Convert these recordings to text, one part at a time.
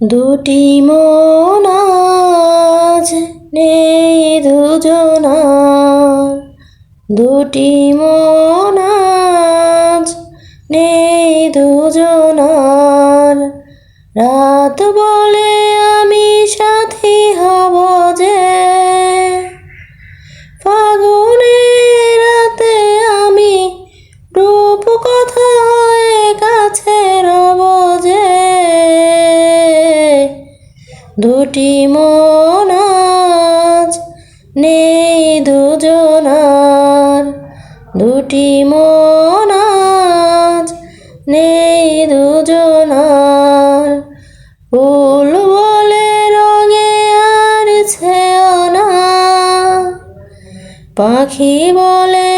দুটি মন আজ নেই দুজনার। দুটি মন আজ নেই দুজনার। রাত বলে আমি সাথী হব যে দুটি মন আজ, নেই দুজনার। দুটি মন আজ, নেই দুজনার। ফুল বলে রঙে আর ছেও না পাখি বলে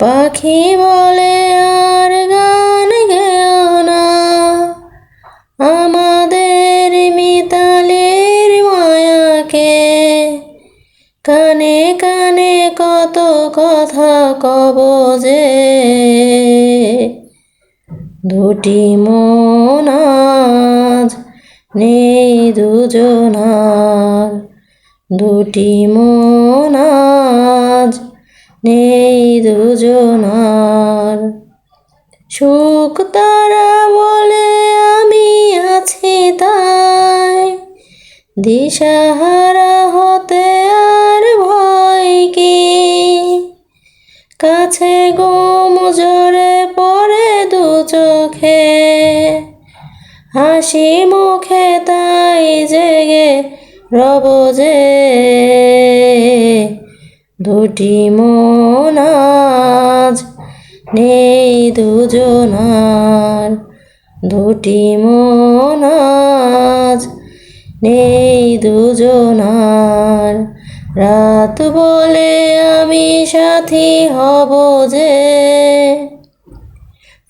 পাখি বলে আর গান গেও না। আমাদের মিতালের মায়াকে কানে কানে কত কথা কব যে, দুটি মন আজ নেই দুজনার। দুটি মন নেই দুজনার। সুখ তারা বলে আমি আছি তাই। দিশাহারা হতে আর ভয় কি? কাছে গম জোরে পড়ে দু চোখে। হাসি মুখে তাই জেগে রব যে। দুটি মন নেই দুজনার। দুটি মন আজ নেই দুজনার। রাত বলে আমি সাথী হব যে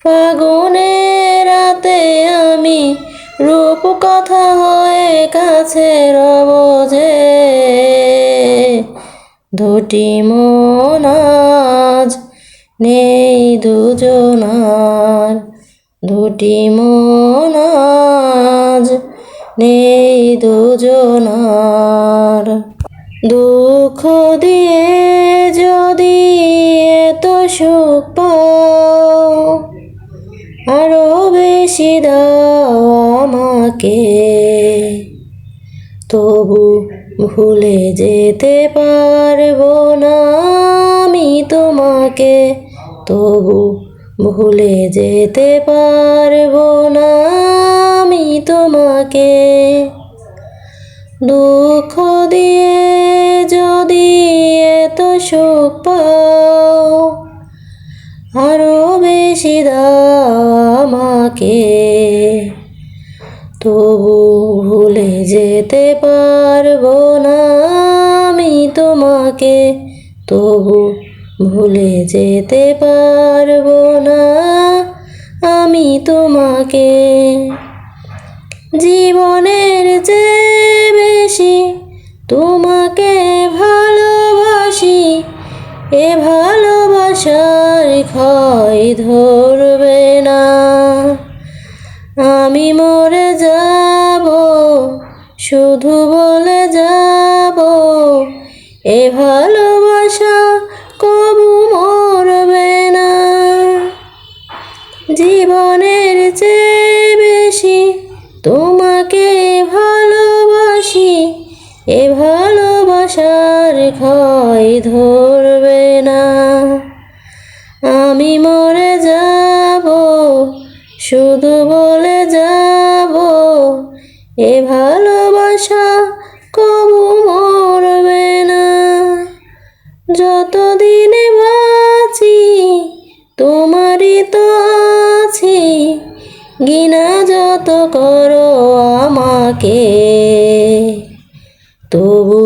ফাগুনের রাতে আমি রূপ কথা হয়ে কাছে রব যে দুটি মন আজ নেই দুজনার। দুটি মন আজ নেই দুজনার। দুঃখ দিয়ে যদি এত সুখ পাও, আরও বেশি দাও আমাকে। তবু ভুলে যেতে পারব না আমি তোমাকে। তবু ভুলে যেতে পারব না আমি তোমাকে। দুঃখ দিয়ে যদি এত সুখ পাও, আরও বেশি দাও আমাকে। তবু ভুলে যেতে পারব না আমি তোমাকে। তবু ভুলে যেতে পারব না আমি তোমাকে। জীবনের চেয়ে বেশি তোমাকে ভালোবাসি, এ ভালোবাসার ক্ষয় ধরবে না। আমি মরে যাব, শুধু বলে যাব। এ ভালোবাসা কবু মরবে না। জীবনের চেয়ে বেশি তোমাকে ভালোবাসি, এ ভালোবাসার ক্ষয় ধরবে শুধু বলে যাব এ ভালোবাসা কবু মরবে না। যতদিনে বাঁচি, তোমারই তো আছি। গিনা যত করো আমাকে, তবু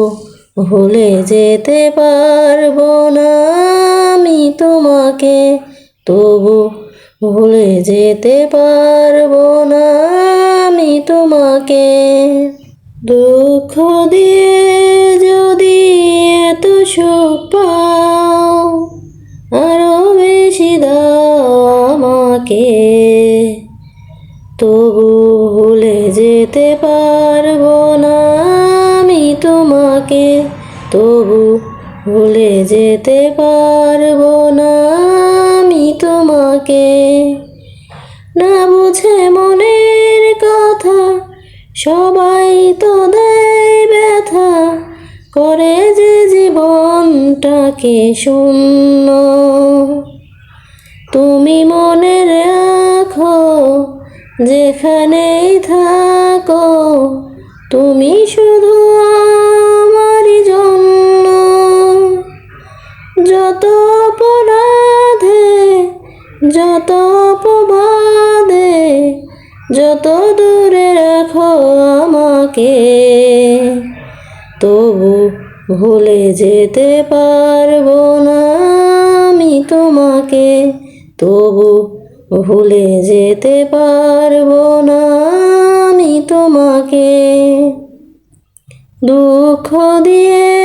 ভুলে যেতে পারব না আমি তোমাকে। তবু ভুলে যেতে পারব না আমি তোমাকে। দুঃখ দিয়ে যদি এত সুখ পাও, আরও বেশি দাও আমাকে। তবু ভুলে যেতে পারব না আমি তোমাকে। তবু ভুলে যেতে পারব না তোমাকে। না বুঝে মনের কথা, সবাই তো দেয় ব্যথা করে যে জীবনটাকে শূন্য। তুমি মনে রাখো যেখানেই থাকো, তুমি শুধু যত অপবাদে, যত দূরে রাখো আমাকে। তবু ভুলে যেতে পারব না আমি তোমাকে। তবু ভুলে যেতে পারব না আমি তোমাকে। দুঃখ দিয়ে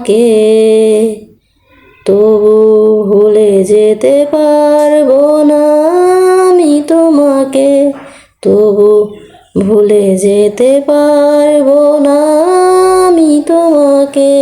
আমাকে, তবু ভুলে যেতে পারব না আমি তোমাকে, তবু ভুলে যেতে পারব না আমি তোমাকে।